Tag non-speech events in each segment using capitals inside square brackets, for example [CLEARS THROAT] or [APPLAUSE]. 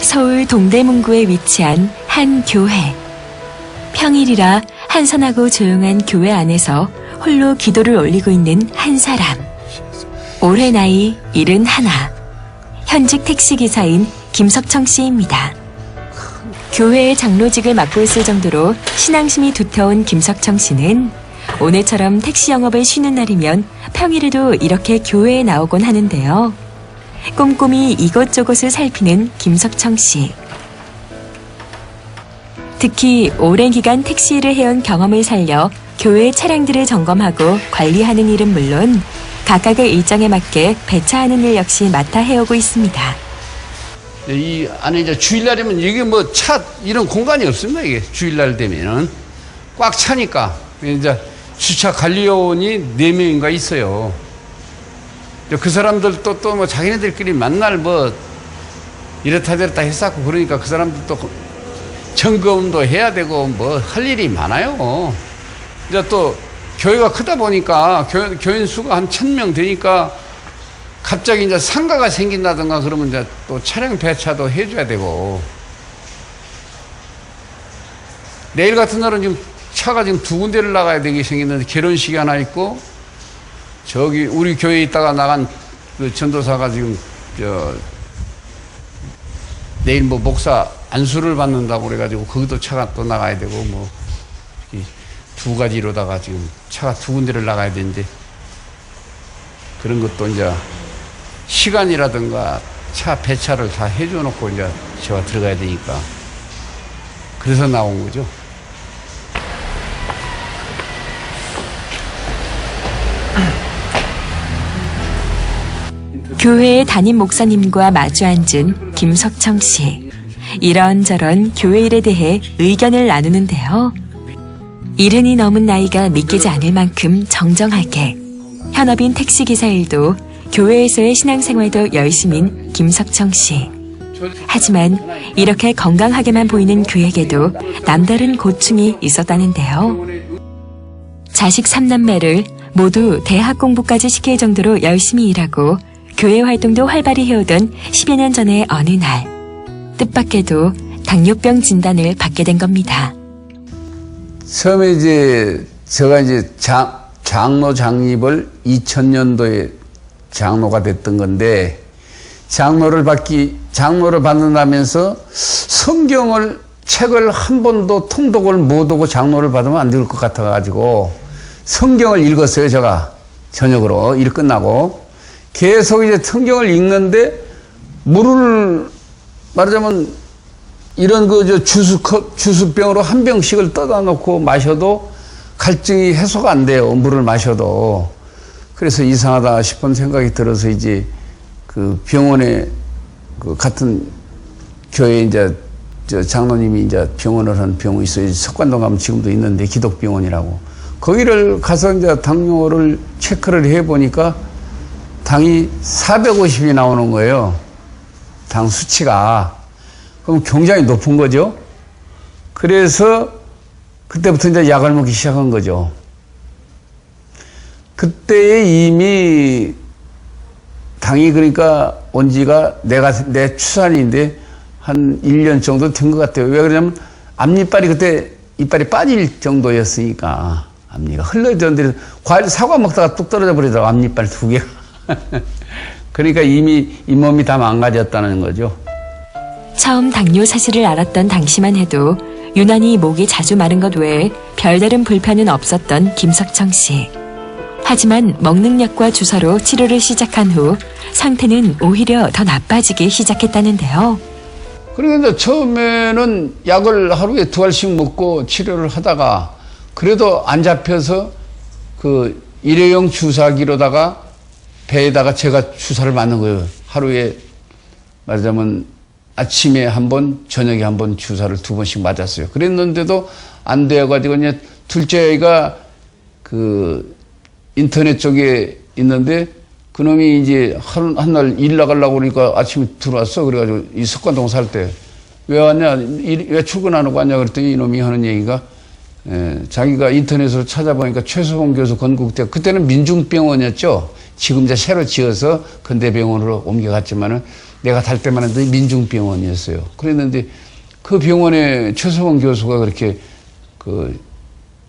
서울 동대문구에 위치한 한 교회. 평일이라 한산하고 조용한 교회 안에서 홀로 기도를 올리고 있는 한 사람. 올해 나이 일은 하나. 현직 택시기사인 김석청 씨입니다. 교회의 장로직을 맡고 있을 정도로 신앙심이 두터운 김석청 씨는 오늘처럼 택시 영업을 쉬는 날이면 평일에도 이렇게 교회에 나오곤 하는데요. 꼼꼼히 이것저것을 살피는 김석청 씨. 특히 오랜 기간 택시 일을 해온 경험을 살려 교회 차량들을 점검하고 관리하는 일은 물론 각각의 일정에 맞게 배차하는 일 역시 맡아 해오고 있습니다. 이 안에 이제 주일날이면 이게 뭐 차 이런 공간이 없습니다. 이게 주일날 되면은 꽉 차니까 이제 주차 관리요원이 네 명인가 있어요. 그 사람들도 또 뭐 자기네들끼리 만날 뭐 이렇다 저렇다 했었고 그러니까 그 사람들도 점검도 해야 되고 뭐 할 일이 많아요. 이제 또 교회가 크다 보니까 교, 교인 수가 한 천 명 되니까 갑자기 이제 상가가 생긴다든가 그러면 이제 또 차량 배차도 해줘야 되고 내일 같은 날은 지금 차가 지금 두 군데를 나가야 되게 생겼는데 결혼식이 하나 있고 저기 우리 교회에 있다가 나간 그 전도사가 지금 저 내일 뭐 목사 안수를 받는다고 그래가지고 거기도 차가 또 나가야 되고 뭐 두 가지로다가 지금 차가 두 군데를 나가야 되는데 그런 것도 이제 시간이라든가 차 배차를 다 해줘 놓고 이제 제가 들어가야 되니까 그래서 나온 거죠. [CLEARS THROAT] 교회의 담임 목사님과 마주 앉은 김석청 씨. 이런저런 교회 일에 대해 의견을 나누는데요. 이른이 넘은 나이가 믿기지 않을 만큼 정정하게 현업인 택시기사 일도 교회에서의 신앙생활도 열심인 김석청 씨. 하지만 이렇게 건강하게만 보이는 그에게도 남다른 고충이 있었다는데요. 자식 3남매를 모두 대학 공부까지 시킬 정도로 열심히 일하고 교회 활동도 활발히 해오던 10여 년 전의 어느 날 뜻밖에도 당뇨병 진단을 받게 된 겁니다. 처음에 이제 제가 이제 장, 장로 장립을 2000년도에 장로가 됐던 건데 장로를 받기 장로를 받는다면서 성경을 책을 한 번도 통독을 못 하고 장로를 받으면 안 될 것 같아 가지고 성경을 읽었어요 제가 저녁으로 일 끝나고 계속 이제 성경을 읽는데 물을 말하자면 이런 그저 주스컵 주스병으로 한 병씩을 떠다 놓고 마셔도 갈증이 해소가 안 돼요 물을 마셔도. 그래서 이상하다 싶은 생각이 들어서 이제 그 병원에 그 같은 교회 이제 저 장로님이 이제 병원을 한 병원이 있어요. 석관동 가면 지금도 있는데 기독병원이라고. 거기를 가서 이제 당뇨를 체크를 해 보니까 당이 450이 나오는 거예요 당 수치가 그럼 굉장히 높은 거죠. 그래서 그때부터 이제 약을 먹기 시작한 거죠. 그때에 이미 당이 그러니까 온 지가 내가 내 추산인데 한 1년 정도 된 것 같아요. 왜 그러냐면 앞니빨이 그때 이빨이 빠질 정도였으니까 앞니가 흘러졌는데 과일 사과 먹다가 뚝 떨어져 버리더라고 앞니빨 두 개가. [LAUGHS] 그러니까 이미 잇몸이 다 망가졌다는 거죠. 처음 당뇨 사실을 알았던 당시만 해도 유난히 목이 자주 마른 것 외에 별다른 불편은 없었던 김석청 씨. 하지만 먹는 약과 주사로 치료를 시작한 후 상태는 오히려 더 나빠지기 시작했다는데요. 그러니까 이제 처음에는 약을 하루에 두 알씩 먹고 치료를 하다가 그래도 안 잡혀서 그 일회용 주사기로다가 배에다가 제가 주사를 맞는 거예요. 하루에 말하자면 아침에 한 번, 저녁에 한 번 주사를 두 번씩 맞았어요. 그랬는데도 안 되어가지고 이제 둘째 아이가 그 인터넷 쪽에 있는데 그놈이 이제 한, 한날 일 나가려고 그러니까 아침에 들어왔어. 그래가지고 이 석관동 살 때 왜 왔냐, 일- 왜 출근 안 하고 왔냐 그랬더니 이놈이 하는 얘기가 에, 자기가 인터넷으로 찾아보니까 최수봉 교수 건국대 그때는 민중병원이었죠. 지금 이제 새로 지어서 근대병원으로 옮겨갔지만은 내가 달 때만 해도 민중병원이었어요. 그랬는데 그 병원에 최소원 교수가 그렇게 그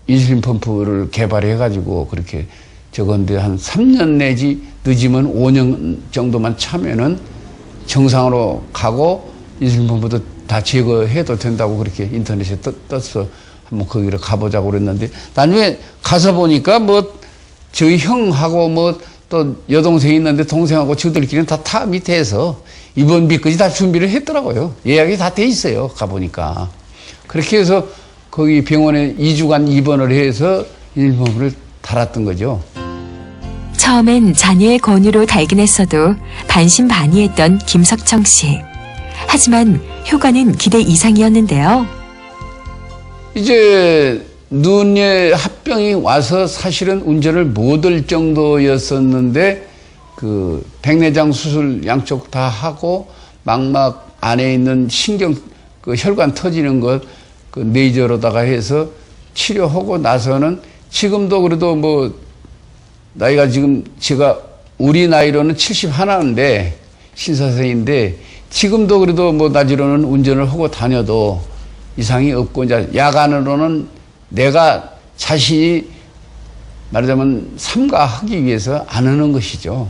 인슐린 펌프를 개발해가지고 그렇게 저건데 한 3년 내지 늦으면 5년 정도만 차면은 정상으로 가고 인슐린 펌프도 다 제거해도 된다고 그렇게 인터넷에 떴, 떴어. 한번 거기를 가보자고 그랬는데 나중에 가서 보니까 뭐 저희 형하고 뭐 또 여동생이 있는데 동생하고 저들끼리는 다 타 밑에서 입원비까지 다 준비를 했더라고요. 예약이 다 돼 있어요. 가보니까. 그렇게 해서 거기 병원에 2주간 입원을 해서 인슐린펌프를 달았던 거죠. 처음엔 자녀의 권유로 달긴 했어도 반신반의했던 김석청 씨. 하지만 효과는 기대 이상이었는데요. 이제 눈에 합병이 와서 사실은 운전을 못 할 정도였었는데 그 백내장 수술 양쪽 다 하고 망막 안에 있는 신경 그 혈관 터지는 것그 레이저로다가 해서 치료하고 나서는 지금도 그래도 뭐 나이가 지금 제가 우리 나이로는 71인데 신사생인데 지금도 그래도 뭐 낮으로는 운전을 하고 다녀도 이상이 없고 이제 야간으로는 내가 자신이 말하자면 삼가하기 위해서 안 하는 것이죠.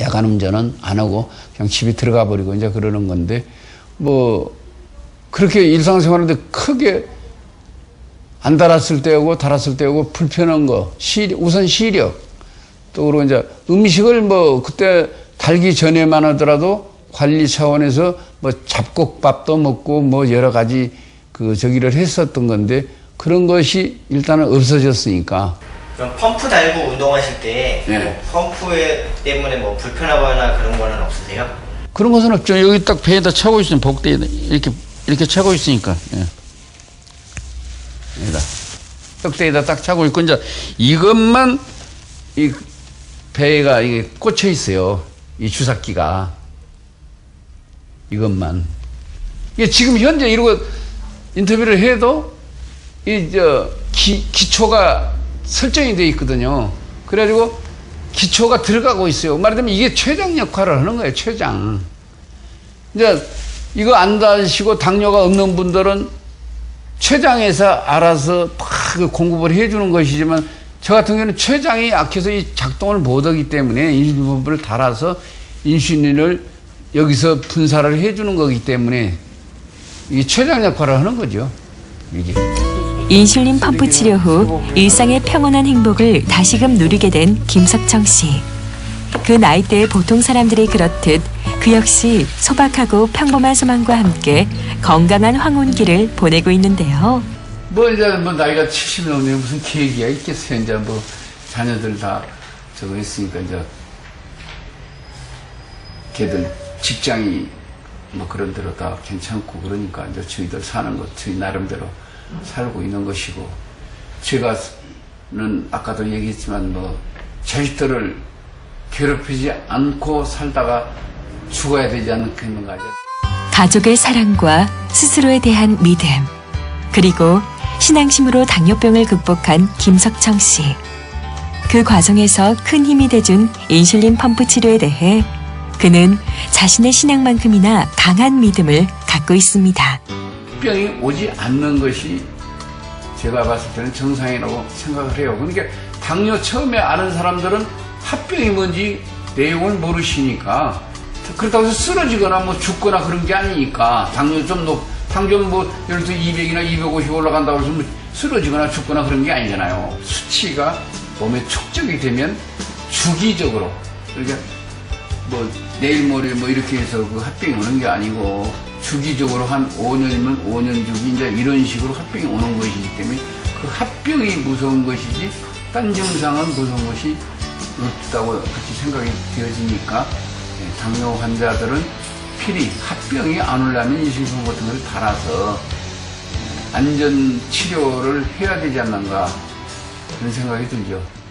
야간 운전은 안 하고 그냥 집에 들어가 버리고 이제 그러는 건데 뭐 그렇게 일상생활인데 크게 안 달았을 때하고 달았을 때하고 불편한 거 시, 우선 시력 또 그리고 이제 음식을 뭐 그때 달기 전에만 하더라도 관리 차원에서 뭐 잡곡밥도 먹고 뭐 여러 가지 그 저기를 했었던 건데 그런 것이 일단은 없어졌으니까 그럼 펌프 달고 운동하실 때 네. 뭐 펌프 때문에 뭐 불편하거나 그런 거는 없으세요? 그런 것은 없죠. 여기 딱 배에다 차고 있으면 복대에 이렇게 이렇게 차고 있으니까. 예. 여기다 떡대에다 딱 차고 있고 이제 이것만 이 배가 이게 꽂혀 있어요. 이 주사기가 이것만. 이게 지금 현재 이러고 인터뷰를 해도 이 저 기초가 설정이 돼 있거든요. 그래가지고 기초가 들어가고 있어요. 말하자면 이게 췌장 역할을 하는 거예요. 췌장. 이제 이거 안 다시고 당뇨가 없는 분들은 췌장에서 알아서 팍 공급을 해주는 것이지만 저 같은 경우는 췌장이 약해서 이 작동을 못하기 때문에 인슐린 펌프를 달아서 인슐린을 여기서 분사를 해주는 거기 때문에 이 췌장 역할을 하는 거죠. 이게. 인슐린 펌프 치료 후 일상의 평온한 행복을 다시금 누리게 된 김석청 씨. 그 나이대의 보통 사람들이 그렇듯 그 역시 소박하고 평범한 소망과 함께 건강한 황혼기를 보내고 있는데요. 뭐 이제 뭐 나이가 70 넘으면 무슨 계기가 있겠어요. 이제 뭐 자녀들 다 저거 있으니까 이제 걔들 직장이 뭐 그런 대로 다 괜찮고 그러니까 이제 저희들 사는 것 저희 나름대로 살고 있는 것이고 제가는 아까도 얘기했지만 뭐 자식들을 괴롭히지 않고 살다가 죽어야 되지 않겠는가. 가족의 사랑과 스스로에 대한 믿음, 그리고 신앙심으로 당뇨병을 극복한 김석청 씨. 그 과정에서 큰 힘이 돼준 인슐린 펌프 치료에 대해 그는 자신의 신앙만큼이나 강한 믿음을 갖고 있습니다. 병이 오지 않는 것이 제가 봤을 때는 정상이라고 생각을 해요. 그러니까 당뇨 처음에 아는 사람들은 합병이 뭔지 내용을 모르시니까 그렇다고 해서 쓰러지거나 뭐 죽거나 그런 게 아니니까 당뇨 좀 높, 당뇨 뭐 예를 들어 200이나 250 올라간다고 해서 뭐 쓰러지거나 죽거나 그런 게 아니잖아요. 수치가 몸에 축적이 되면 주기적으로 그러니까 뭐 내일 모레 뭐 이렇게 해서 그 합병이 오는 게 아니고 주기적으로 한 5년이면 5년 주기 이제 이런 식으로 합병이 오는 것이기 때문에 그 합병이 무서운 것이지 딴 증상은 무서운 것이 없다고 그렇게 생각이 되어지니까 예, 당뇨 환자들은 필히 합병이 안 오려면 인슐린 같은 걸 달아서 안전 치료를 해야 되지 않는가 그런 생각이 들죠.